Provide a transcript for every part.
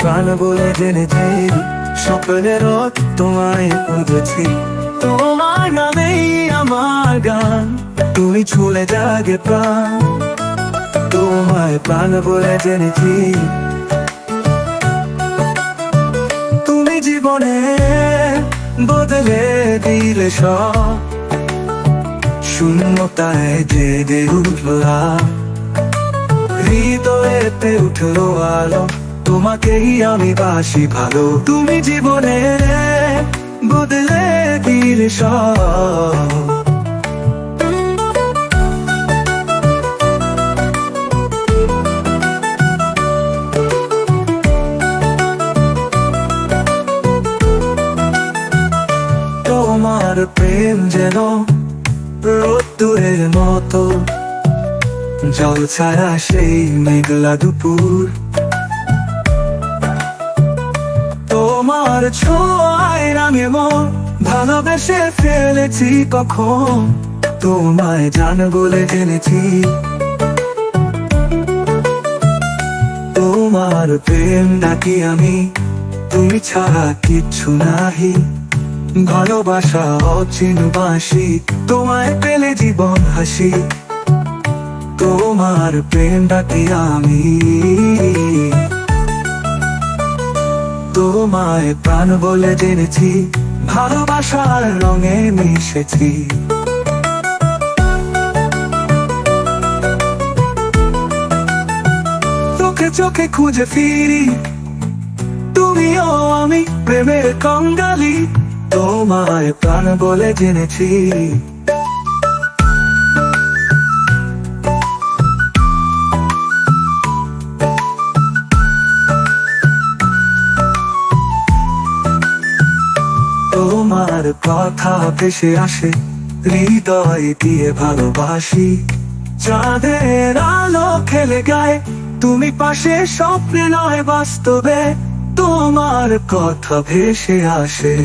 প্রাণ বলে জেনেছি স্বপ্নের তোমায় খুঁজেছি। তোমার নামেই আমার গান। তুমি ছুলে জাগে প্রাণ। তোমায় প্রাণ বলে জেনেছি তুমি জীবনে বদলে দিলে সব। শূন্যতায় জেগে উঠল রাত। হৃদয়েতে উঠল আলো। তোমাকেই আমি বাসি ভালো। তুমি জীবনে বদলে দিলে সব। তোমার প্রেম যেন রোদ্দুরের মতো, জল ছাড়া সেই মেঘলা দুপুর। তোমার ছোঁয়ায় রাঙে মন, ভালোবেসে ফেলেছি কখন? তোমায় জান বলে জেনেছি। তোমার প্রেম ডাকি আমি তুমি ছাড়া কিচ্ছু নাহি। ভালোবাসা অচিন বাসি তোমায় পেলে জীবন হাসি। তোমার প্রেম ডাকি আমি। তোমায় প্রাণ বলে জেনেছি, ভালোবাসার রঙে মিশেছি। চোখে চোখে খুঁজে ফিরি, তুমিও আমি প্রেমের কঙ্গালি, তোমায় প্রাণ বলে জেনেছি। তোমার কথা ভেসে আসে, হৃদয় দিয়ে ভালোবাসি। চাঁদের আলো খেলে গায়ে, তুমি পাশে স্বপ্নে নয় বাস্তবে, তোমার কথা ভেসে আসে।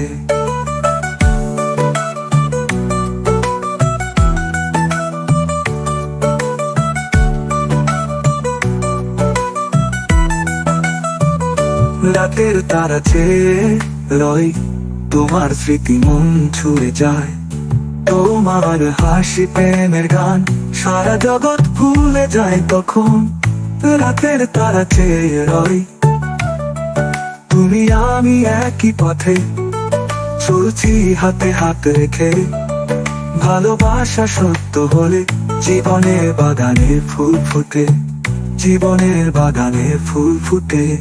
রাতের তারা চেয়ে রয় তোমার স্মৃতি মন ছুঁয়ে যায়। তোমার হাসি প্রেমের গান সারা জগৎ ভুলে যায় তখন। রাতের তারা চেয়ে রয়। তুমি আমি একই পথে চলছি হাতে হাত রেখে। ভালোবাসা সত্য হলে জীবনের বাগানে ফুল ফুটে। জীবনের বাগানে ফুল ফুটে।